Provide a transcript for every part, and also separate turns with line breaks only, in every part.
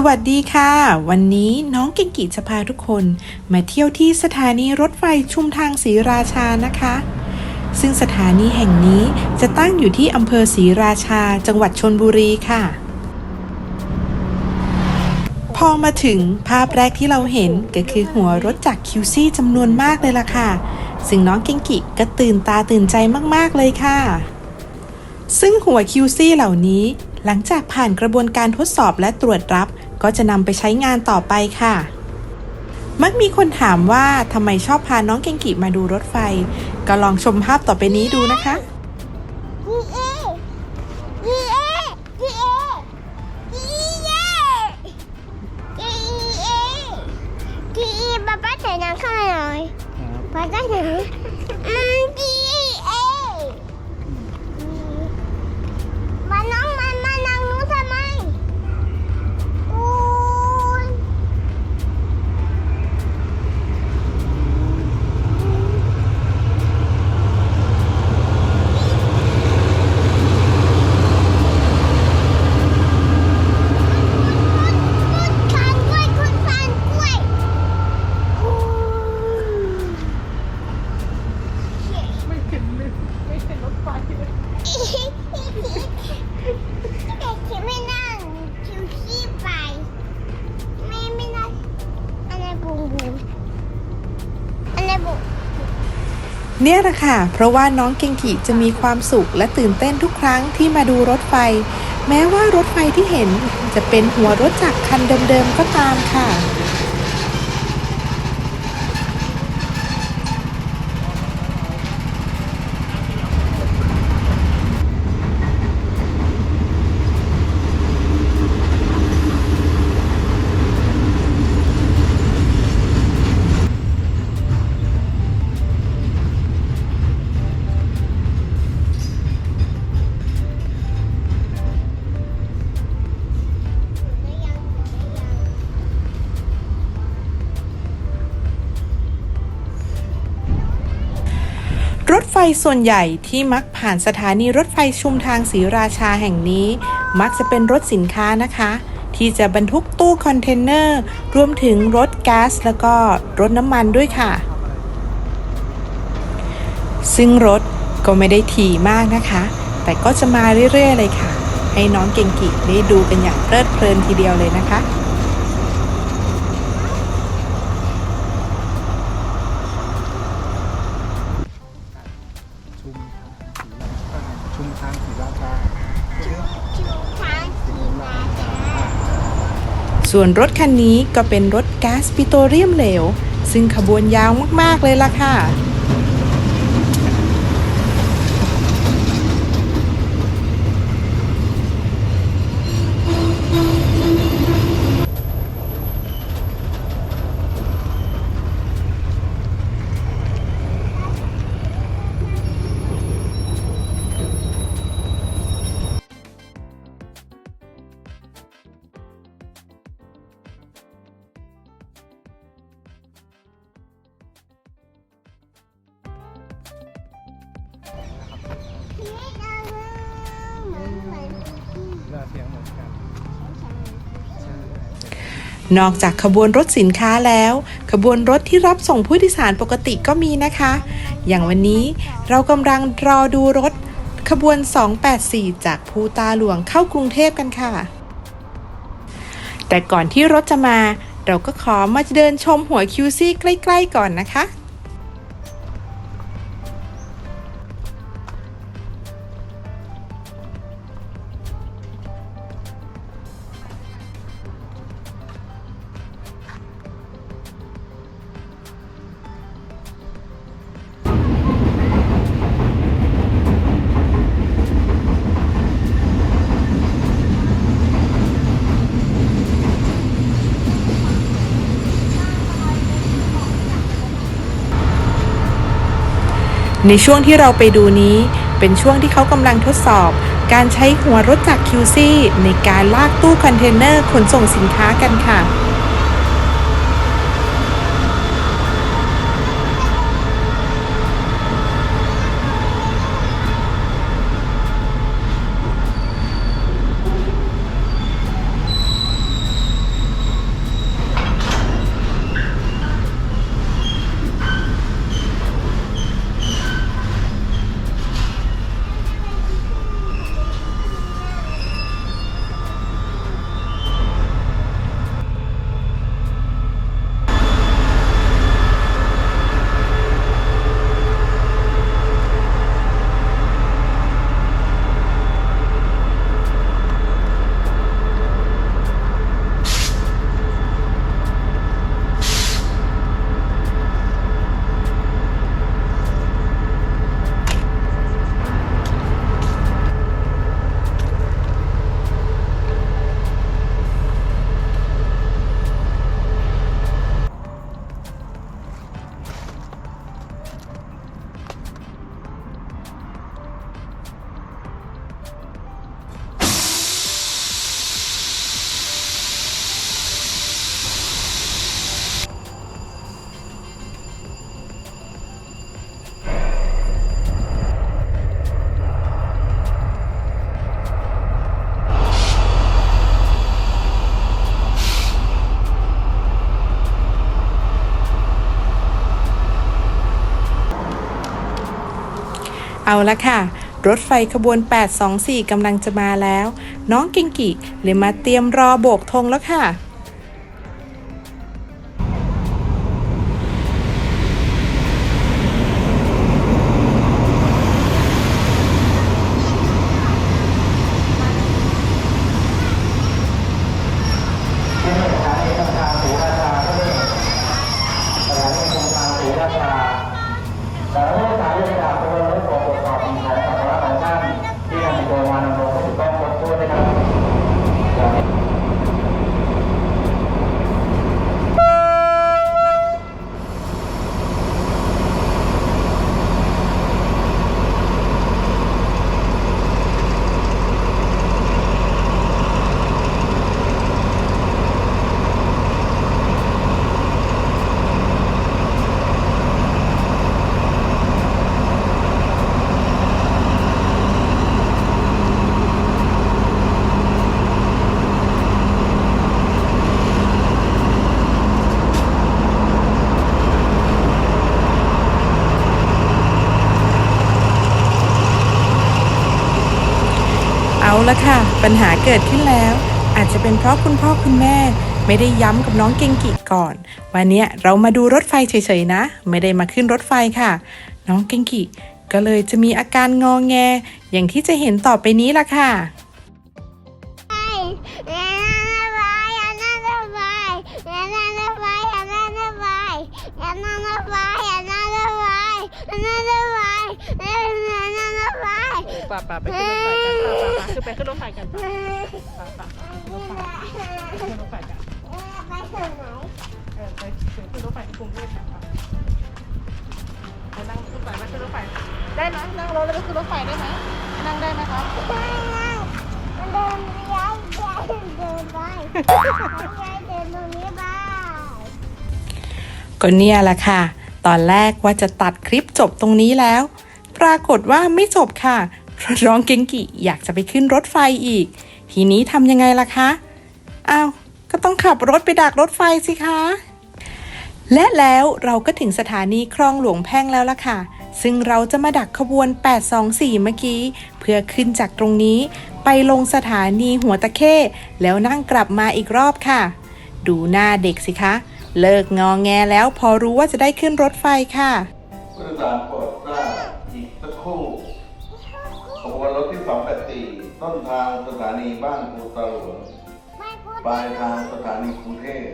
สวัสดีค่ะ วันนี้น้องเก่งกิจะพาทุกคน มาเที่ยวที่สถานีรถไฟชุมทางศรีราชานะคะ ซึ่งสถานีแห่งนี้จะตั้งอยู่ที่อำเภอศรีราชา จังหวัดชนบุรีค่ะ พอมาถึงภาพแรกที่เราเห็นก็คือหัวรถจากคิวซี่จำนวนมากเลยล่ะค่ะ ซึ่งน้องเก่งกิก็ตื่นตาตื่นใจมากๆเลยค่ะ ซึ่งหัว QC เหล่านี้หลังจากผ่านกระบวนการทดสอบและตรวจรับ ก็จะนำไปใช้งานต่อไปค่ะ มักมีคนถามว่าทำไมชอบพาน้องเกงกิมาดูรถไฟ ก็ลองชมภาพต่อไปนี้ดูนะคะ
G A G A G A G A G A G A ป๊าป๊าใส่น้ำเข้าหน่อยป๊าก็ไหนอืม G A มาน้องมันมานั่งนู้นทำไมโอ้ย คุณคานกล้วยคุณคานกล้วยโอ้ไม่เห็นไม่เห็นรถไฟเลยแต่ฉันไม่นั่งคิวขี้ไป ไม่ไม่นั่งอะไรบุงบุงอะไรบุง
เนี่ยแหละค่ะ เพราะว่าน้องเกงกิจะมีความสุขและตื่นเต้นทุกครั้งที่มาดูรถไฟ แม้ว่ารถไฟที่เห็นจะเป็นหัวรถจักรคันเดิมๆก็ตามค่ะ ส่วนใหญ่ที่มักผ่านสถานีรถไฟชุมทางศรีราชาแห่งนี้ มักจะเป็นรถสินค้านะคะ ที่จะบรรทุกตู้คอนเทนเนอร์ รวมถึงรถแก๊สแล้วก็รถน้ำมันด้วยค่ะ ซึ่งรถก็ไม่ได้ถี่มากนะคะ แต่ก็จะมาเรื่อยๆเลยค่ะ ให้น้องเก่งกิได้ดูกันอย่างเพลิดเพลินทีเดียวเลยนะคะ
ส่
วนรถคันนี้ก็เป็นรถก๊าซปิโตรเลียมเหลว ซึ่งขบวนยาวมาก ๆ เลยล่ะค่ะ
นอ
ก
จากขบวนรถสินค้าแล้ว ขบวนรถที่รับส่งผู้โดยสารปกติก็มีนะคะ อย่างวันนี้เรากำลังรอดูรถขบวน 284 จากภูตาหลวงเข้ากรุงเทพกันค่ะ แต่ก่อนที่รถจะมา เราก็ขอมาเดินชมหัวคิวซี่ใกล้ ๆ ก่อนนะคะ ในช่วงที่เราไปดูนี้ เป็นช่วงที่เขากำลังทดสอบ การใช้หัวรถจักร QC ในการลากตู้คอนเทนเนอร์ขนส่งสินค้ากันค่ะ ละค่ะ รถไฟขบวน 824กำลังจะมาแล้ว น้องกิงกิเลยมาเตรียมรอโบกธงแล้วค่ะ
แต่เมื่อสารเรื่องจากตัวและตัวตรวจสอบสิ่งของสัมภาระของท่านที่นำตัวมาดำรงถูกต้องครบถ้วนนะครับ
เอา ละค่ะ ปัญหาเกิดขึ้นแล้ว อาจจะเป็นเพราะคุณพ่อคุณแม่ ไม่ได้ย้ำกับน้องเกงกิก่อน วันนี้เรามาดูรถไฟเฉยๆนะ ไม่ได้มาขึ้นรถไฟค่ะ น้องเกงกิก็เลยจะมีอาการงอแง อย่างที่จะเห็นต่อไปนี้ละค่ะ
ป่า
ป่าไปขึ้นรถไฟกันป่าป่าคือไปขึ้นรถไฟกันป่าป่าขึ้นรถไฟกัน
ไปถึงไหน
เออไปขึ้นรถไฟที่กรุงเทพค่ะไปนั่งขึ้นไปไปขึ้นรถไฟได้ไหมนั่งรถแล้วไปขึ้นรถไฟได้ไหมนั่งได้ไหมคะ
ไม่นั่งมันเดินย้ายย้ายเดินไปย้ายเดินตรงนี้ไป
ก็เนี่ยแหละค่ะ ตอนแรกว่าจะตัดคลิปจบตรงนี้แล้ว ปรากฏว่าไม่จบค่ะ น้องเกงกิอยากจะไปขึ้นรถไฟอีก ทีนี้ทำยังไงล่ะคะอ้าวก็ต้องขับรถไปดักรถไฟสิคะ และแล้วเราก็ถึงสถานีคลองหลวงแพ่งแล้วล่ะค่ะ ซึ่งเราจะมาดักขบวน 824 เมื่อกี้ เพื่อขึ้นจากตรงนี้ ไปลงสถานีหัวตะเข้แล้วนั่งกลับมาอีกรอบค่ะ ดูหน้าเด็กสิคะ เลิกงอแงแล้วพอรู้ว่าจะได้ขึ้นรถไฟค่ะ
ผู้โดยสารโปรดทราบอีกสักครู่ขบวนรถที่ 284 ต้นทางสถานีบ้านภูตาหลวง
ไม่พูด
ปลายทางสถานีกรุงเทพ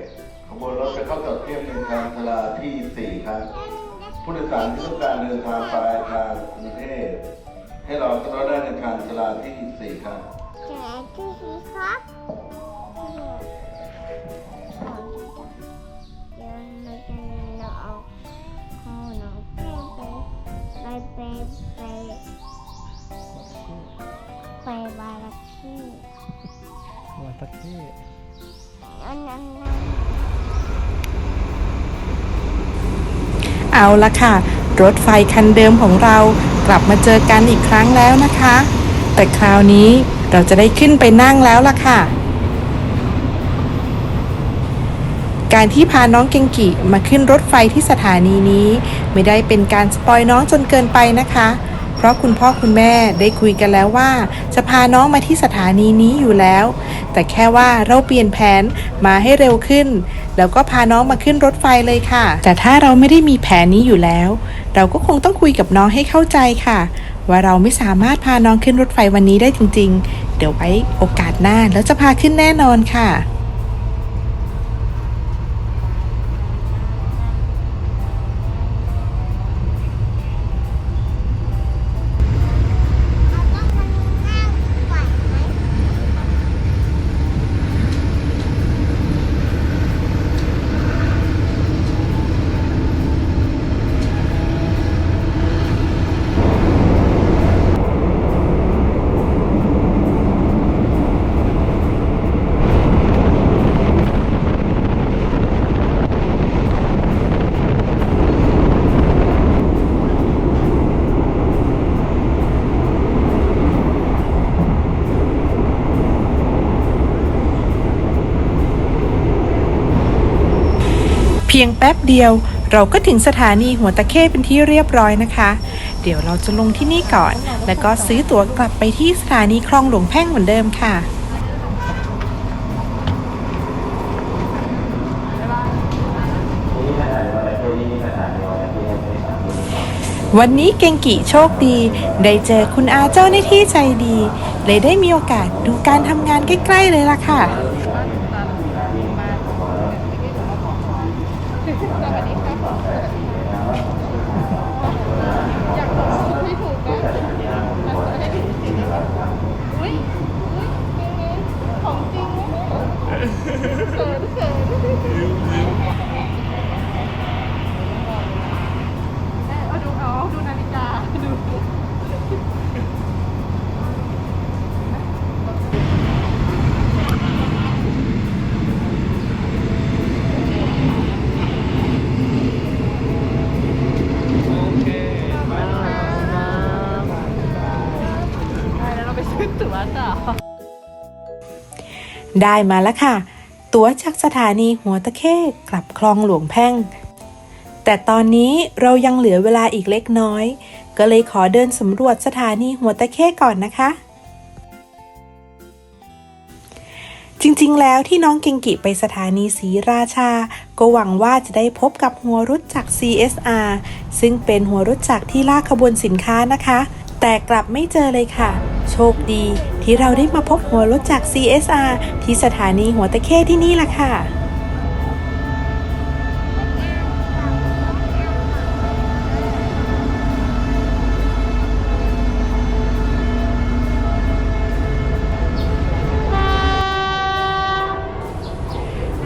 ขบวนรถจะเข้าจอดเทียบในทางชลาที่ 4 ครับ ผู้โดยสารที่ต้องการเดินทางปลายทางกรุงเทพให้รอขึ้นรถได้ในทางชลาที่ 4 ครับ
แกที่สีครับ เอาละ
ค่ะ รถไฟคันเดิมของเรากลับมาเจอกันอีกครั้งแล้วนะคะ แต่คราวนี้เราจะได้ขึ้นไปนั่งแล้วล่ะค่ะ การที่พาน้องเกงกิมาขึ้นรถไฟที่สถานีนี้ ไม่ได้เป็นการสปอยน้องจนเกินไปนะคะ เพราะคุณพ่อคุณแม่ได้คุยกันแล้วว่า จะพาน้องมาที่สถานีนี้อยู่แล้ว แต่แค่ว่าเราเปลี่ยนแผนมาให้เร็วขึ้น แล้วก็พาน้องมาขึ้นรถไฟเลยค่ะ แต่ถ้าเราไม่ได้มีแผนนี้อยู่แล้ว เราก็คงต้องคุยกับน้องให้เข้าใจค่ะ ว่าเราไม่สามารถพาน้องขึ้นรถไฟวันนี้ได้จริง ๆ เดี๋ยวไว้โอกาสหน้าแล้วจะพาขึ้นแน่นอนค่ะ พียงแป๊บเดียว เราก็ถึงสถานีหัวตะเข้เป็นที่เรียบร้อยนะคะ เดี๋ยวเราจะลงที่นี่ก่อน แล้วก็ซื้อตั๋วกลับไปที่สถานีคลองหลวงแพ่งเหมือนเดิมค่ะวันนี้เกงกิโชคดี ได้เจอคุณอาเจ้าหน้าที่ใจดี เลยได้มีโอกาสดูการทำงานใกล้ ๆ เลยล่ะค่ะ ได้มาแล้วค่ะ ตั๋วจากสถานีหัวตะเข้กลับคลองหลวงแพ่ง แต่ตอนนี้เรายังเหลือเวลาอีกเล็กน้อย ก็เลยขอเดินสำรวจสถานีหัวตะเข้ก่อนนะคะ จริงๆ แล้วที่น้องเกงกิไปสถานีศรีราชา ก็หวังว่าจะได้พบกับหัวรถจักร CSR ซึ่งเป็นหัวรถจักรที่ลากขบวนสินค้านะคะ แต่กลับไม่เจอเลยค่ะ โชคดีที่เราได้มาพบหัวรถจักร CSR ที่สถานีหัวตะเข้ที่นี่ล่ะค่ะ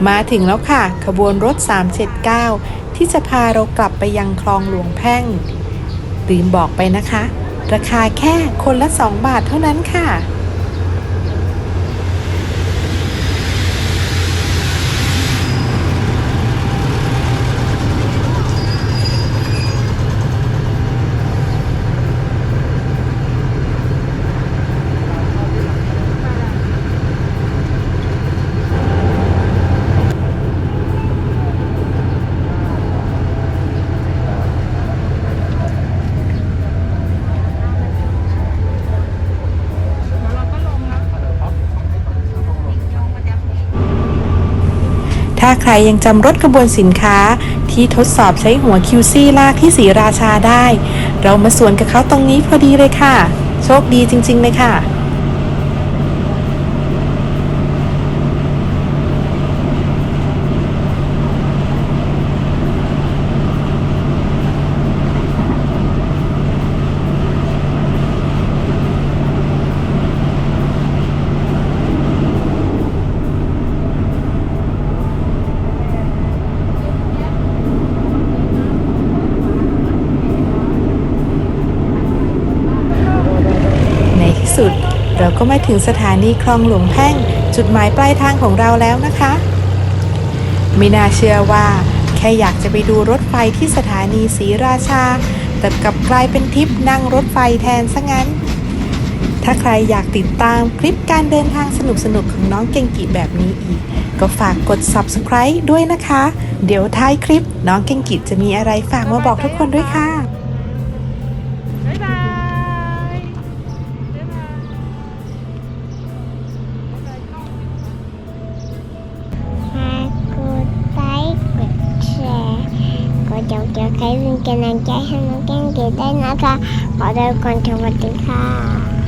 มาถึงแล้วค่ะ ขบวนรถ 379 ที่จะพาเรากลับไปยังคลองหลวงแพ่งลืมบอกไปนะคะ ราคาแค่คนละ 2 บาทเท่านั้นค่ะ ใครยังจำรถขบวนสินค้า ที่ทดสอบใช้หัว QC ลากที่สีราชาได้ เรามาสวนกับเขาตรงนี้พอดีเลยค่ะ โชคดีจริงๆเลยค่ะ ในที่สุดเรา ก็มาถึงสถานีคลองหลวงแพ่ง จุดหมายปลายทางของเราแล้วนะคะไม่น่าเชื่อว่า แค่อยากจะไปดูรถไฟที่สถานีศรีราชา แต่กลับกลายเป็นทริปนั่งรถไฟแทนซะงั้น ถ้าใครอยากติดตามคลิปการเดินทางสนุกๆของน้องเก่งกิแบบนี้อีก ก็ฝากกด subscribe ด้วยนะคะ เดี๋ยวท้ายคลิปน้องเก่งกิจะมีอะไรฝากมาบอกทุกคนด้วยค่ะ
เดินก่อนสวัสดีค่ะ